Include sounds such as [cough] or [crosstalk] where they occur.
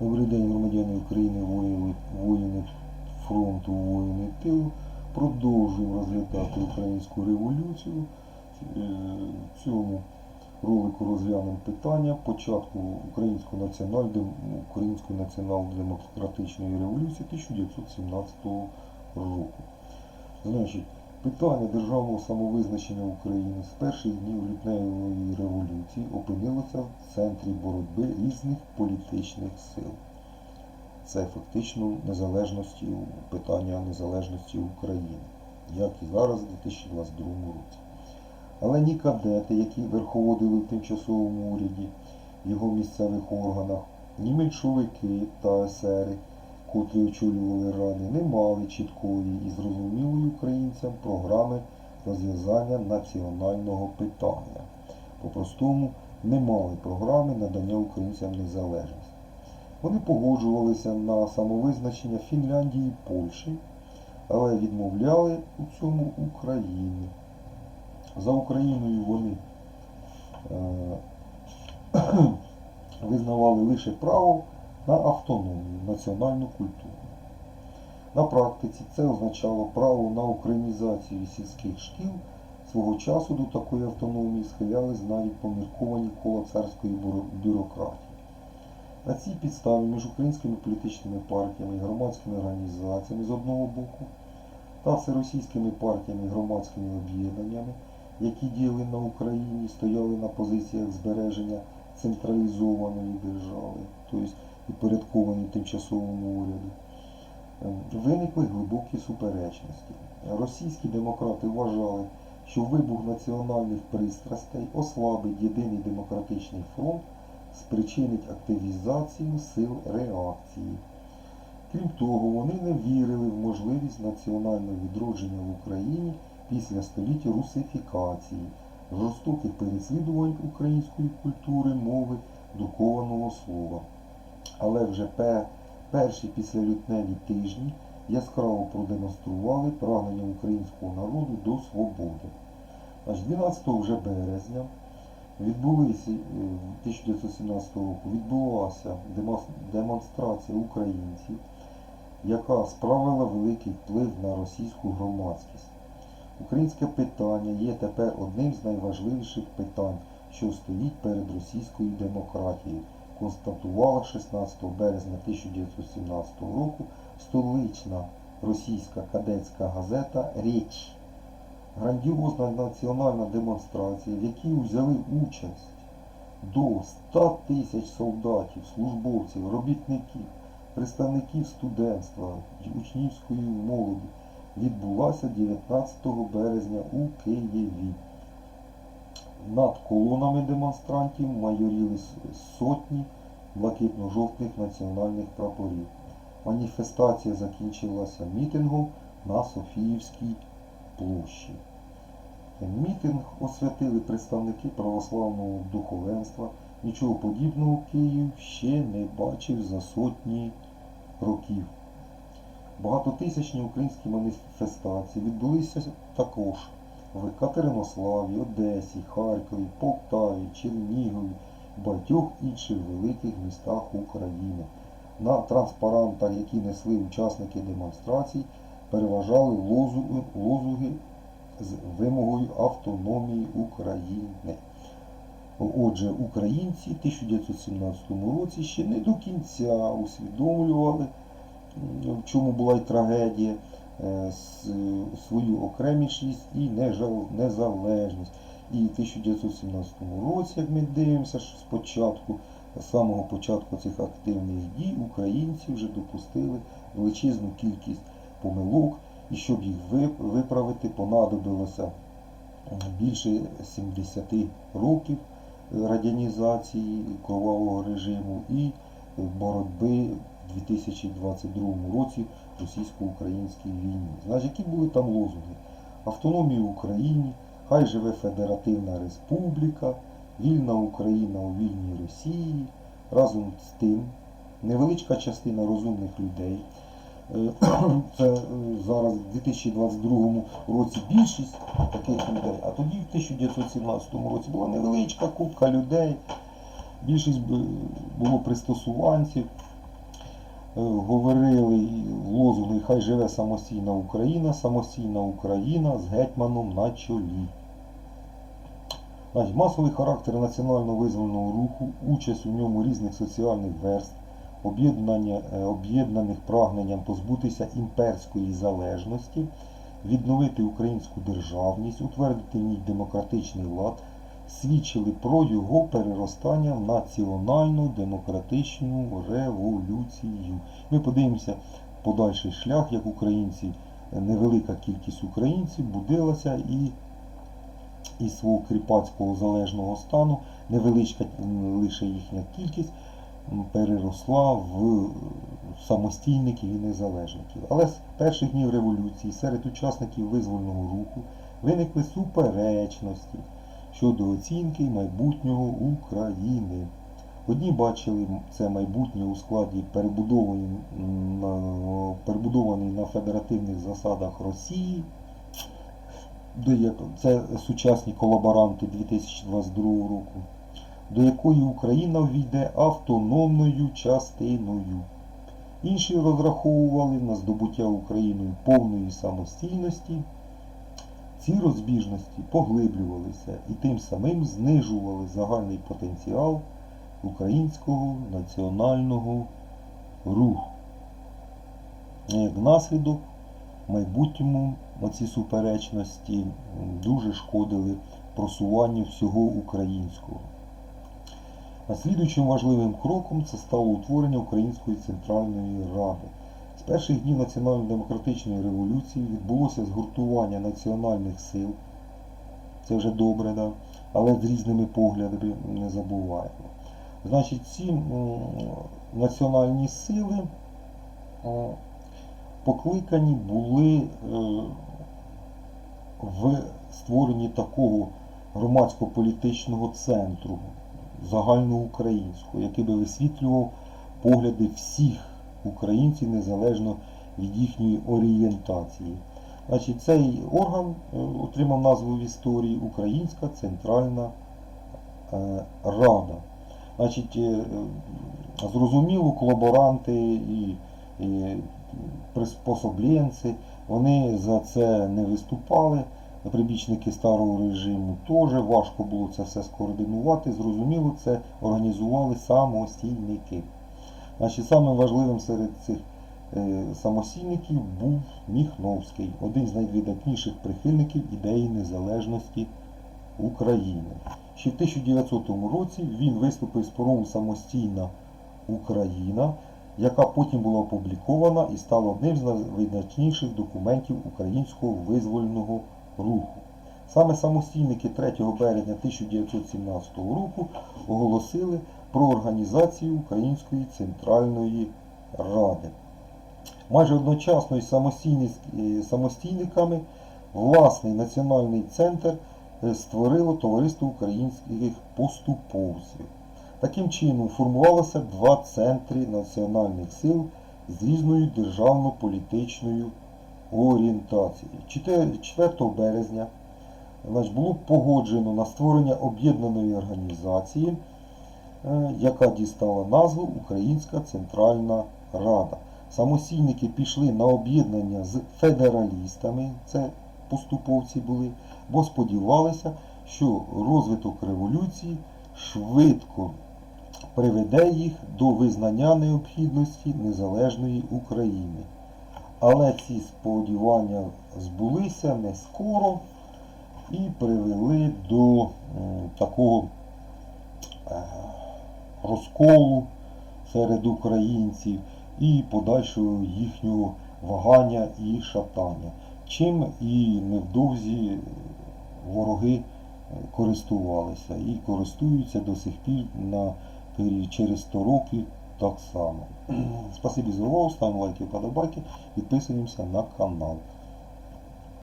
Добрий день, громадяни України, воїни, воїни фронту, воїни тилу. Продовжуємо розглядати українську революцію. Е, В цьому ролику розглянемо питання початку української націонал-демократичної революції 1917 року. Значить, питання державного самовизначення України з перших днів лютневої революції опинилося в центрі боротьби різних політичних сил. Це фактично незалежності, питання незалежності України, як і зараз, у 2022 році. Але ні кадети, які верховодили в тимчасовому уряді, його місцевих органах, ні меншовики та есери, котрі очолювали ради, не мали чіткої і зрозумілої українцям програми розв'язання національного питання. По-простому, не мали програми надання українцям незалежності. Вони погоджувалися на самовизначення Фінляндії і Польщі, але відмовляли у цьому Україні. За Україною вони е, [clears throat] визнавали лише право на автономію, національну культуру. На практиці це означало право на українізацію сільських шкіл. Свого часу до такої автономії схилялись навіть помірковані кола царської бюрократії. На цій підставі між українськими політичними партіями і громадськими організаціями з одного боку та всеросійськими партіями і громадськими об'єднаннями, які діяли на Україні, стояли на позиціях збереження централізованої держави, тобто підпорядковані тимчасовому уряду. Ем, Виникли глибокі суперечності. Російські демократи вважали, що вибух національних пристрастей ослабить єдиний демократичний фронт, спричинить активізацію сил реакції. Крім того, вони не вірили в можливість національного відродження в Україні після століття русифікації, жорстоких переслідувань української культури, мови, друкованого слова. Але вже перші післялютневі тижні яскраво продемонстрували прагнення українського народу до свободи. Аж 12 вже березня відбулися, е, 1917 року відбулася демонстрація українців, яка справила великий вплив на російську громадськість. Українське питання є тепер одним з найважливіших питань, що стоїть перед російською демократією, констатувала 16 березня 1917 року столична російська кадетська газета Річ. Грандіозна національна демонстрація, в якій взяли участь до 100 тисяч солдатів, службовців, робітників, представників студентства, учнівської молоді, відбулася 19 березня у Києві. Над колонами демонстрантів майоріли сотні блакитно-жовтих національних прапорів. Маніфестація закінчилася мітингом на Софіївській площі. Мітинг освятили представники православного духовенства. Нічого подібного Київ ще не бачив за сотні років. Багатотисячні українські маніфестації відбулися також в Катеринославі, Одесі, Харкові, Полтаві, Чернігові, багатьох інших великих містах України. На транспарантах, які несли учасники демонстрацій, переважали лозунги, лозунги з вимогою автономії України. Отже, українці в 1917 році ще не до кінця усвідомлювали, в чому була й трагедія, свою окремішність і незалежність. І в 1917 році, як ми дивимося, що спочатку, з самого початку цих активних дій, українці вже допустили величезну кількість помилок, і щоб їх виправити, понадобилося більше 70 років радянізації кровавого режиму і боротьби 2022 році російсько-українській війні. Значить, які були там лозунги? Автономія Україні, хай живе Федеративна Республіка, вільна Україна у вільній Росії. Разом з тим, невеличка частина розумних людей. е, [clears throat] Це е, зараз в 2022 році більшість таких людей, а тоді в 1917 році була невеличка купка людей, більшість було пристосуванців, говорили і лозунги Хай живе самостійна Україна, самостійна Україна з гетьманом на чолі. Масовий характер національно-визвольного руху, участь у ньому різних соціальних верств, е, об'єднаних прагненням позбутися імперської залежності, відновити українську державність, утвердити в ній демократичний лад, свідчили про його переростання в національну демократичну революцію. Ми подивимося подальший шлях, як українці, невелика кількість українців будилася і із свого кріпацького залежного стану, невеличка лише їхня кількість переросла в самостійників і незалежників. Але з перших днів революції серед учасників визвольного руху виникли суперечності щодо оцінки майбутнього України. Одні бачили це майбутнє у складі перебудованої на- федеративних засадах Росії, це сучасні колаборанти 2022 року, до якої Україна ввійде автономною частиною. Інші розраховували на здобуття Україною повної самостійності. Ці розбіжності поглиблювалися і тим самим знижували загальний потенціал українського національного руху. Як наслідок, в майбутньому оці суперечності дуже шкодили просуванню всього українського. Наслідуючим важливим кроком це стало утворення Української Центральної Ради. Перших днів національно-демократичної революції відбулося згуртування національних сил. Це вже добре, да? але з різними поглядами не забуваємо. Значить, ці національні сили покликані були е, в створенні такого громадсько-політичного центру загальноукраїнського, який би висвітлював погляди всіх українців незалежно від їхньої орієнтації. Значить, цей орган е, отримав назву в історії Українська Центральна е, Рада. Значить, е, зрозуміло, колаборанти і приспособленці, вони за це не виступали. Прибічники старого режиму теж важко було це все скоординувати. Зрозуміло, це організували самостійники. Значить, самим важливим серед цих е, самостійників був Міхновський, один з найвидатніших прихильників ідеї незалежності України. Ще в 1900 році він виступив з промову Самостійна Україна, яка потім була опублікована і стала одним з найвидатніших документів українського визвольного руху. Саме самостійники 3 березня 1917 року оголосили про організацію Української Центральної Ради. Майже одночасно із самостійниками власний національний центр е, створило Товариство українських поступовців. Таким чином формувалося два центри національних сил з різною державно-політичною орієнтацією. 4 березня було погоджено на створення об'єднаної організації, яка дістала назву Українська Центральна Рада. Самостійники пішли на об'єднання з федералістами, це поступовці були, бо сподівалися, що розвиток революції швидко приведе їх до визнання необхідності незалежної України. Але ці сподівання збулися не скоро і привели до такого е, розколу серед українців і подальшого їхнього вагання і шатання. Чим і невдовзі вороги е, користувалися і користуються до сих пір на через 100 років так само. [clears throat] Спасибі за увагу, ставимо лайки, вподобайки, підписуємося на канал.